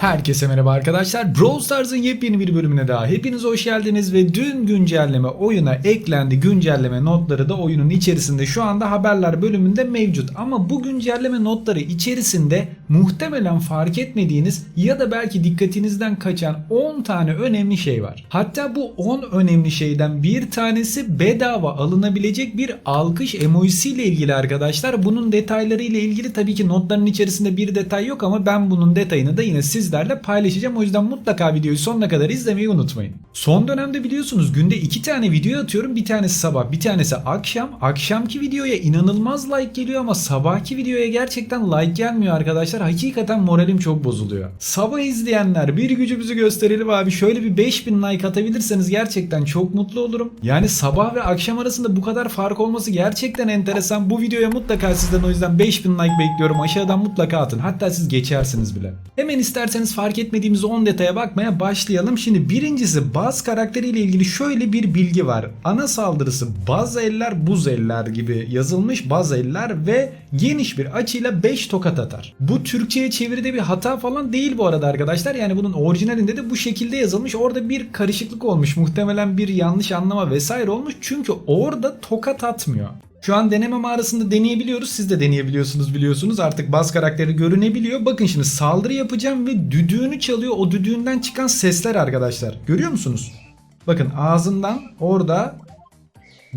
Herkese merhaba arkadaşlar. Brawl Stars'ın yepyeni bir bölümüne daha hepiniz hoş geldiniz ve dün güncelleme oyuna eklendi. Güncelleme notları da oyunun içerisinde şu anda haberler bölümünde mevcut. Ama bu güncelleme notları içerisinde muhtemelen fark etmediğiniz ya da belki dikkatinizden kaçan 10 tane önemli şey var. Hatta bu 10 önemli şeyden bir tanesi bedava alınabilecek bir alkış emojisi ile ilgili arkadaşlar. Bunun detayları ile ilgili tabii ki notların içerisinde bir detay yok ama ben bunun detayını da yine sizlerle paylaşacağım. O yüzden mutlaka videoyu sonuna kadar izlemeyi unutmayın. Son dönemde biliyorsunuz günde iki tane video atıyorum. Bir tanesi sabah, bir tanesi akşam. Akşamki videoya inanılmaz like geliyor ama sabahki videoya gerçekten like gelmiyor arkadaşlar. Hakikaten moralim çok bozuluyor. Sabah izleyenler bir gücümüzü gösterelim abi. Şöyle bir 5000 like atabilirseniz gerçekten çok mutlu olurum. Yani sabah ve akşam arasında bu kadar fark olması gerçekten enteresan. Bu videoya mutlaka sizden o yüzden 5000 like bekliyorum. Aşağıdan mutlaka atın. Hatta siz geçersiniz bile. Hemen isterseniz fark etmediğimiz 10 detaya bakmaya başlayalım. Şimdi birincisi Baz karakteriyle ilgili şöyle bir bilgi var. Ana saldırısı baz eller buz eller gibi yazılmış baz eller ve geniş bir açıyla 5 tokat atar. Bu Türkçe'ye çeviride bir hata falan değil bu arada arkadaşlar. Yani bunun orijinalinde de bu şekilde yazılmış. Orada bir karışıklık olmuş. Muhtemelen bir yanlış anlama vesaire olmuş. Çünkü orada tokat atmıyor. Şu an deneme mağarasında deneyebiliyoruz. Siz de deneyebiliyorsunuz biliyorsunuz. Artık baz karakteri görünebiliyor. Bakın şimdi saldırı yapacağım ve düdüğünü çalıyor. O düdüğünden çıkan sesler arkadaşlar. Görüyor musunuz? Bakın ağzından orada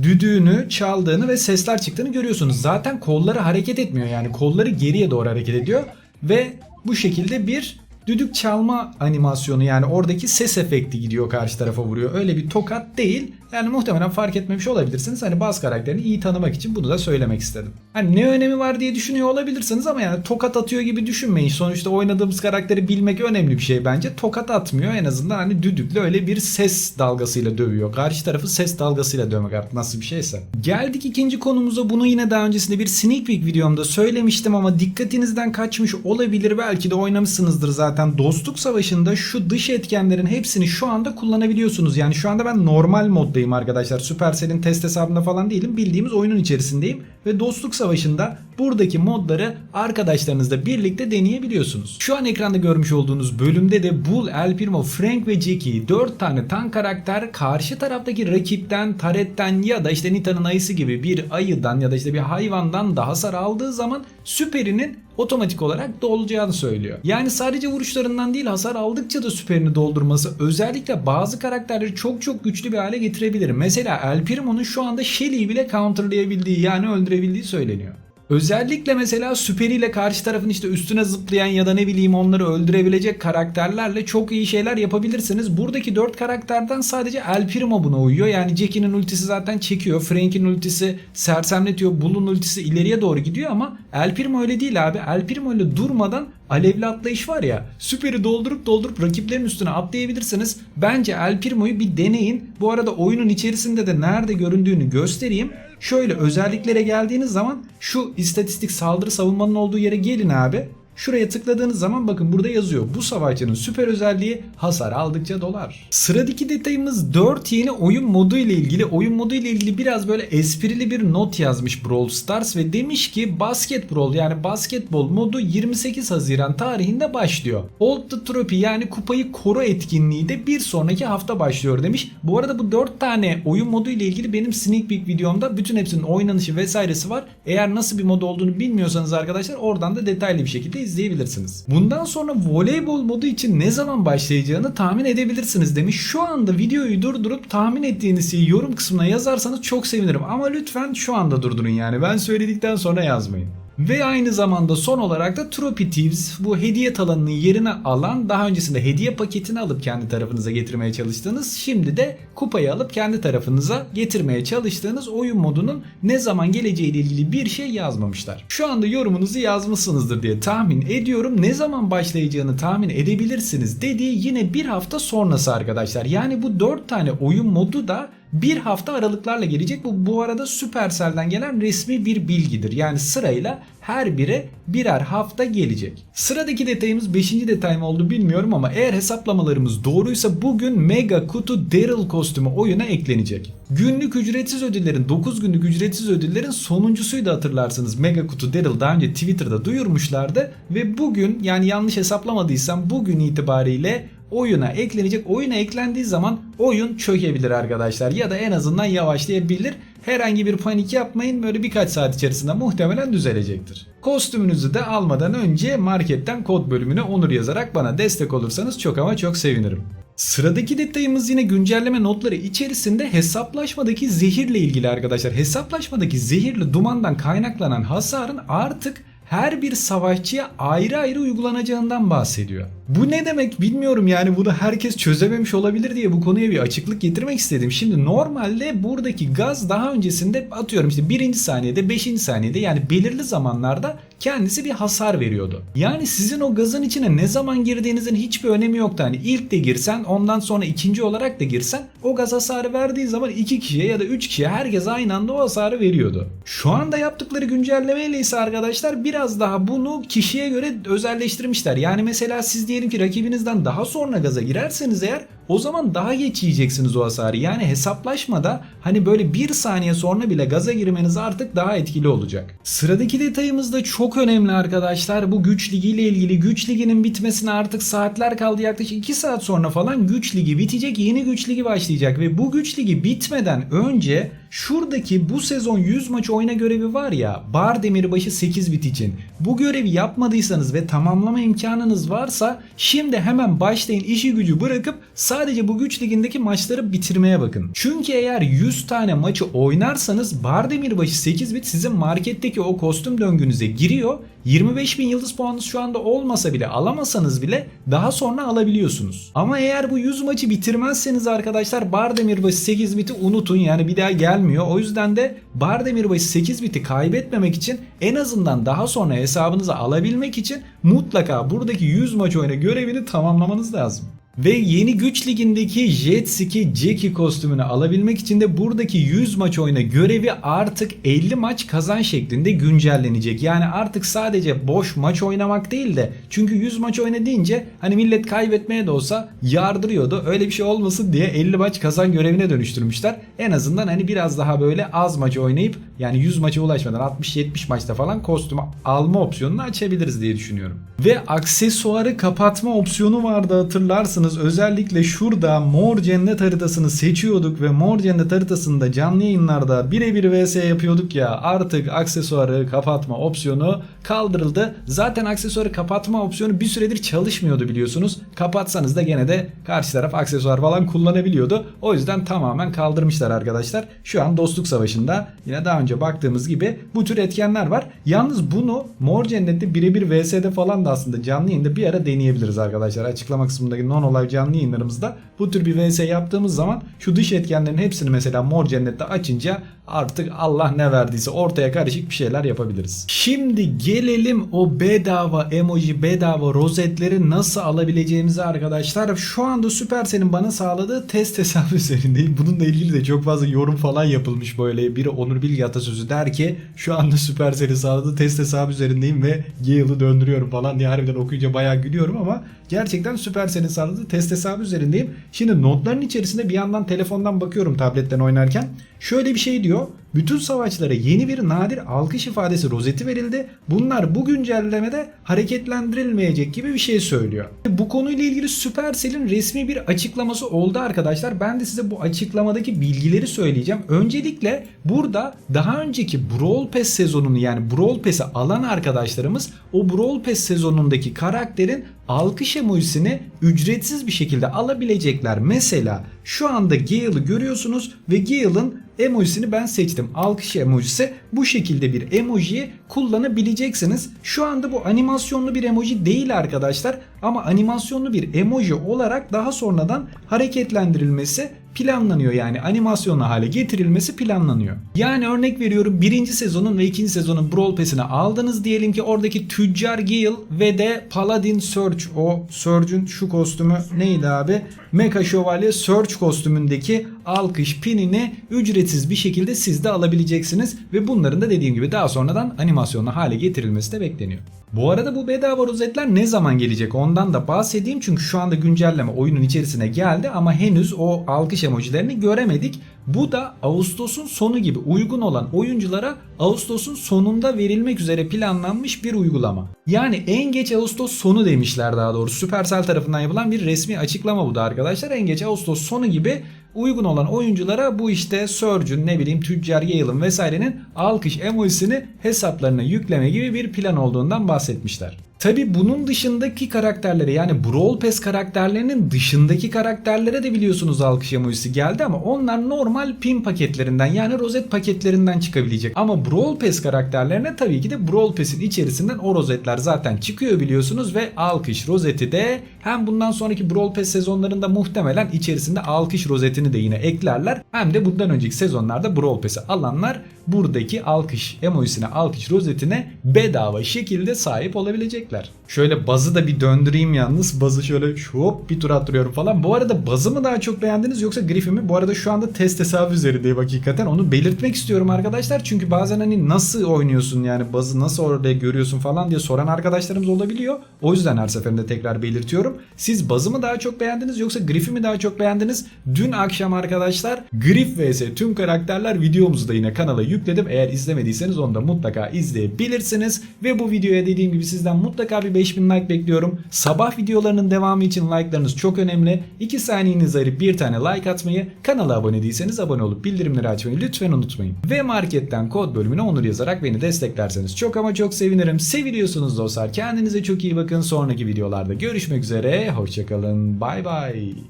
düdüğünü çaldığını ve sesler çıktığını görüyorsunuz. Zaten kolları hareket etmiyor. Yani kolları geriye doğru hareket ediyor. Ve bu şekilde bir düdük çalma animasyonu yani oradaki ses efekti gidiyor karşı tarafa vuruyor. Öyle bir tokat değil. Yani muhtemelen fark etmemiş olabilirsiniz. Hani bazı karakterini iyi tanımak için bunu da söylemek istedim. Hani ne önemi var diye düşünüyor olabilirsiniz ama yani tokat atıyor gibi düşünmeyin. Sonuçta oynadığımız karakteri bilmek önemli bir şey bence. Tokat atmıyor en azından hani düdükle öyle bir ses dalgasıyla dövüyor. Karşı tarafı ses dalgasıyla dövmek artık nasıl bir şeyse. Geldik ikinci konumuza. Bunu yine daha öncesinde bir sneak peek videomda söylemiştim ama dikkatinizden kaçmış olabilir. Belki de oynamışsınızdır zaten. Dostluk Savaşı'nda şu dış etkenlerin hepsini şu anda kullanabiliyorsunuz. Yani şu anda ben normal moddayım arkadaşlar. Supercell'in test hesabında falan değilim. Bildiğimiz oyunun içerisindeyim. Ve Dostluk Savaşı'nda buradaki modları arkadaşlarınızla birlikte deneyebiliyorsunuz. Şu an ekranda görmüş olduğunuz bölümde de Bull, El Primo, Frank ve Jackie 4 tane tank karakter karşı taraftaki rakipten, taretten ya da işte Nita'nın ayısı gibi bir ayıdan ya da işte bir hayvandan daha hasar aldığı zaman süperinin otomatik olarak dolacağını söylüyor. Yani sadece vuruşlarından değil hasar aldıkça da süperini doldurması özellikle bazı karakterleri çok çok güçlü bir hale getirebilir. Mesela El Primo'nun şu anda Shelly'i bile counterlayabildiği yani öldürebildiği söyleniyor. Özellikle mesela süperiyle karşı tarafın işte üstüne zıplayan ya da ne bileyim onları öldürebilecek karakterlerle çok iyi şeyler yapabilirsiniz. Buradaki 4 karakterden sadece El Primo buna uyuyor. Yani Jackie'nin ultisi zaten çekiyor. Frank'in ultisi sersemletiyor. Bull'un ultisi ileriye doğru gidiyor ama El Primo öyle değil abi. El Primo ile durmadan alevli atlayış var ya süperi doldurup doldurup rakiplerin üstüne atlayabilirsiniz. Bence El Primo'yu bir deneyin. Bu arada oyunun içerisinde de nerede göründüğünü göstereyim. Şöyle özelliklere geldiğiniz zaman şu istatistik saldırı savunmanın olduğu yere gelin abi. Şuraya tıkladığınız zaman bakın burada yazıyor. Bu savaşçının süper özelliği hasar aldıkça dolar. Sıradaki detayımız 4 yeni oyun modu ile ilgili. Oyun modu ile ilgili biraz böyle esprili bir not yazmış Brawl Stars ve demiş ki Basket Brawl yani basketbol modu 28 Haziran tarihinde başlıyor. Hold the Trophy yani kupayı koru etkinliği de bir sonraki hafta başlıyor demiş. Bu arada bu 4 tane oyun modu ile ilgili benim sneak peek videomda bütün hepsinin oynanışı vesairesi var. Eğer nasıl bir mod olduğunu bilmiyorsanız arkadaşlar oradan da detaylı bir şekilde izleyebilirsiniz. Bundan sonra voleybol modu için ne zaman başlayacağını tahmin edebilirsiniz demiş. Şu anda videoyu durdurup tahmin ettiğiniz şeyi yorum kısmına yazarsanız çok sevinirim. Ama lütfen şu anda durdurun yani. Ben söyledikten sonra yazmayın. Ve aynı zamanda son olarak da Trophy Thieves bu hediye talanının yerine alan daha öncesinde hediye paketini alıp kendi tarafınıza getirmeye çalıştığınız şimdi de kupayı alıp kendi tarafınıza getirmeye çalıştığınız oyun modunun ne zaman geleceğiyle ilgili bir şey yazmamışlar. Şu anda yorumunuzu yazmışsınızdır diye tahmin ediyorum. Ne zaman başlayacağını tahmin edebilirsiniz dediği yine bir hafta sonrası arkadaşlar. Yani bu 4 tane oyun modu da bir hafta aralıklarla gelecek. Bu bu arada Supercell'den gelen resmi bir bilgidir. Yani sırayla her biri birer hafta gelecek. Sıradaki detayımız 5. detay mı oldu bilmiyorum ama eğer hesaplamalarımız doğruysa bugün Mega Kutu Daryl kostümü oyuna eklenecek. Günlük ücretsiz ödüllerin 9 günlük ücretsiz ödüllerin sonuncusuydu hatırlarsınız. Mega Kutu Daryl daha önce Twitter'da duyurmuşlardı ve bugün yani yanlış hesaplamadıysam bugün itibariyle oyuna eklenecek. Oyuna eklendiği zaman oyun çökebilir arkadaşlar ya da en azından yavaşlayabilir. Herhangi bir panik yapmayın böyle birkaç saat içerisinde muhtemelen düzelecektir. Kostümünüzü de almadan önce marketten kod bölümüne onur yazarak bana destek olursanız çok ama çok sevinirim. Sıradaki detayımız yine güncelleme notları içerisinde hesaplaşmadaki zehirle ilgili arkadaşlar. Hesaplaşmadaki zehirli dumandan kaynaklanan hasarın artık her bir savaşçıya ayrı ayrı uygulanacağından bahsediyor. Bu ne demek bilmiyorum yani bunu herkes çözememiş olabilir diye bu konuya bir açıklık getirmek istedim. Şimdi normalde buradaki gaz daha öncesinde atıyorum işte birinci saniyede beşinci saniyede yani belirli zamanlarda kendisi bir hasar veriyordu. Yani sizin o gazın içine ne zaman girdiğinizin hiçbir önemi yoktu. Hani ilk de girsen ondan sonra ikinci olarak da girsen o gaz hasarı verdiği zaman iki kişiye ya da üç kişiye herkes aynı anda o hasarı veriyordu. Şu anda yaptıkları güncellemeyle ise arkadaşlar biraz daha bunu kişiye göre özelleştirmişler. Yani mesela siz diyelim ki rakibinizden daha sonra gaza girerseniz eğer o zaman daha geç yiyeceksiniz o hasarı. Yani hesaplaşmada hani böyle bir saniye sonra bile gaza girmeniz artık daha etkili olacak. Sıradaki detayımız da çok önemli arkadaşlar. Bu güç ligi ile ilgili güç liginin bitmesine artık saatler kaldı. Yaklaşık 2 saat sonra falan güç ligi bitecek. Yeni güç ligi başlayacak ve bu güç ligi bitmeden önce şuradaki bu sezon 100 maç oyna görevi var ya Bar Demirbaşı 8 bit için. Bu görevi yapmadıysanız ve tamamlama imkanınız varsa şimdi hemen başlayın işi gücü bırakıp sadece bu güç ligindeki maçları bitirmeye bakın. Çünkü eğer 100 tane maçı oynarsanız Bar Demirbaşı 8 bit sizin marketteki o kostüm döngünüze giriyor. 25 bin yıldız puanınız şu anda olmasa bile alamasanız bile daha sonra alabiliyorsunuz. Ama eğer bu 100 maçı bitirmezseniz arkadaşlar Bar Demirbaşı 8 biti unutun yani bir daha gelmiyor. O yüzden de Bar Demirbaşı 8 biti kaybetmemek için en azından daha sonra hesabınıza alabilmek için mutlaka buradaki 100 maç oyna görevini tamamlamanız lazım. Ve yeni güç ligindeki Jet Ski Jackie kostümünü alabilmek için de buradaki 100 maç oyna görevi artık 50 maç kazan şeklinde güncellenecek. Yani artık sadece boş maç oynamak değil de çünkü 100 maç oyna deyince hani millet kaybetmeye de olsa yardırıyordu. Öyle bir şey olmasın diye 50 maç kazan görevine dönüştürmüşler. En azından hani biraz daha böyle az maç oynayıp yani 100 maça ulaşmadan 60-70 maçta falan kostüm alma opsiyonunu açabiliriz diye düşünüyorum. Ve aksesuarı kapatma opsiyonu vardı hatırlarsınız. Özellikle şurada mor cennet haritasını seçiyorduk ve mor cennet haritasında canlı yayınlarda birebir vs yapıyorduk ya artık aksesuarı kapatma opsiyonu kaldırıldı. Zaten aksesuarı kapatma opsiyonu bir süredir çalışmıyordu biliyorsunuz. Kapatsanız da gene de karşı taraf aksesuar falan kullanabiliyordu. O yüzden tamamen kaldırmışlar arkadaşlar. Şu an dostluk savaşında yine daha önce baktığımız gibi bu tür etkenler var. Yalnız bunu Mor Cennet'te birebir VS'de falan da aslında canlı yayında bir ara deneyebiliriz arkadaşlar. Açıklama kısmındaki non olay canlı yayınlarımızda bu tür bir VS yaptığımız zaman şu dış etkenlerin hepsini mesela Mor Cennet'te açınca artık Allah ne verdiyse ortaya karışık bir şeyler yapabiliriz. Şimdi gelelim o bedava emoji, bedava rozetleri nasıl alabileceğimize arkadaşlar. Şu anda Supercell'in bana sağladığı test hesabı üzerindeyim. Bununla ilgili de çok fazla yorum falan yapılmış böyle. Biri Onur Bilgi atasözü der ki şu anda Supercell'in sağladığı test hesabı üzerindeyim ve Gale'ı döndürüyorum falan diye harbiden okuyunca bayağı gülüyorum ama gerçekten Supercell'in sağladığı test hesabı üzerindeyim. Şimdi notların içerisinde bir yandan telefondan bakıyorum tabletten oynarken. Şöyle bir şey diyor. Bütün savaşlara yeni bir nadir alkış ifadesi rozeti verildi. Bunlar bu güncellemede hareketlendirilmeyecek gibi bir şey söylüyor. Bu konuyla ilgili Supercell'in resmi bir açıklaması oldu arkadaşlar. Ben de size bu açıklamadaki bilgileri söyleyeceğim. Öncelikle burada daha önceki Brawl Pass sezonunu yani Brawl Pass'i alan arkadaşlarımız o Brawl Pass sezonundaki karakterin alkış emojisini ücretsiz bir şekilde alabilecekler. Mesela şu anda Gale'ı görüyorsunuz ve Gale'ın emojisini ben seçtim. Alkış emojisi bu şekilde bir emojiyi kullanabileceksiniz. Şu anda bu animasyonlu bir emoji değil arkadaşlar ama animasyonlu bir emoji olarak daha sonradan hareketlendirilmesi planlanıyor yani animasyonlu hale getirilmesi planlanıyor. Yani örnek veriyorum birinci sezonun ve ikinci sezonun Brawl Pass'ini aldınız diyelim ki oradaki Tüccar Gale ve de Paladin Surge o Surge'ün şu kostümü neydi abi? Mecha Şövalye Surge kostümündeki alkış pinini ücretsiz bir şekilde siz de alabileceksiniz ve bunların da dediğim gibi daha sonradan animasyonlu hale getirilmesi de bekleniyor. Bu arada bu bedava rozetler ne zaman gelecek ondan da bahsedeyim çünkü şu anda güncelleme oyunun içerisine geldi ama henüz o alkış emojilerini göremedik. Bu da Ağustos'un sonu gibi uygun olan oyunculara Ağustos'un sonunda verilmek üzere planlanmış bir uygulama. Yani en geç Ağustos sonu demişler daha doğrusu. Supercell tarafından yapılan bir resmi açıklama bu da arkadaşlar. En geç Ağustos sonu gibi uygun olan oyunculara bu işte Surge'ün ne bileyim Tüccar Yale'ın vesairenin alkış emojisini hesaplarına yükleme gibi bir plan olduğundan bahsetmişler. Tabi bunun dışındaki karakterlere yani Brawl Pass karakterlerinin dışındaki karakterlere de biliyorsunuz alkış emojisi geldi ama onlar normal pin paketlerinden yani rozet paketlerinden çıkabilecek. Ama Brawl Pass karakterlerine tabii ki de Brawl Pass'in içerisinden o rozetler zaten çıkıyor biliyorsunuz ve alkış rozeti de hem bundan sonraki Brawl Pass sezonlarında muhtemelen içerisinde alkış rozetini de yine eklerler. Hem de bundan önceki sezonlarda Brawl Pass'i alanlar buradaki alkış emojisine alkış rozetine bedava şekilde sahip olabilecekler. Şöyle bazı da bir döndüreyim yalnız. Bazı şöyle hop bir tur attırıyorum falan. Bu arada bazı mı daha çok beğendiniz yoksa Griff'i mi? Bu arada şu anda test hesabı üzerindeyim hakikaten. Onu belirtmek istiyorum arkadaşlar. Çünkü bazen hani nasıl oynuyorsun yani bazı nasıl orada görüyorsun falan diye soran arkadaşlarımız olabiliyor. O yüzden her seferinde tekrar belirtiyorum. Siz bazı mı daha çok beğendiniz yoksa Griff'i mi daha çok beğendiniz? Dün akşam arkadaşlar Griff vs tüm karakterler videomuzu da yine kanala yükledim. Eğer izlemediyseniz onu da mutlaka izleyebilirsiniz. Ve bu videoya dediğim gibi sizden mutlaka bir 5000 like bekliyorum. Sabah videolarının devamı için like'larınız çok önemli. 2 saniyenizi ayırıp bir tane like atmayı, kanala abone değilseniz abone olup bildirimleri açmayı lütfen unutmayın. Ve marketten kod bölümüne onur yazarak beni desteklerseniz çok ama çok sevinirim. Seviliyorsunuz dostlar. Kendinize çok iyi bakın. Sonraki videolarda görüşmek üzere. Hoşçakalın. Bay bay.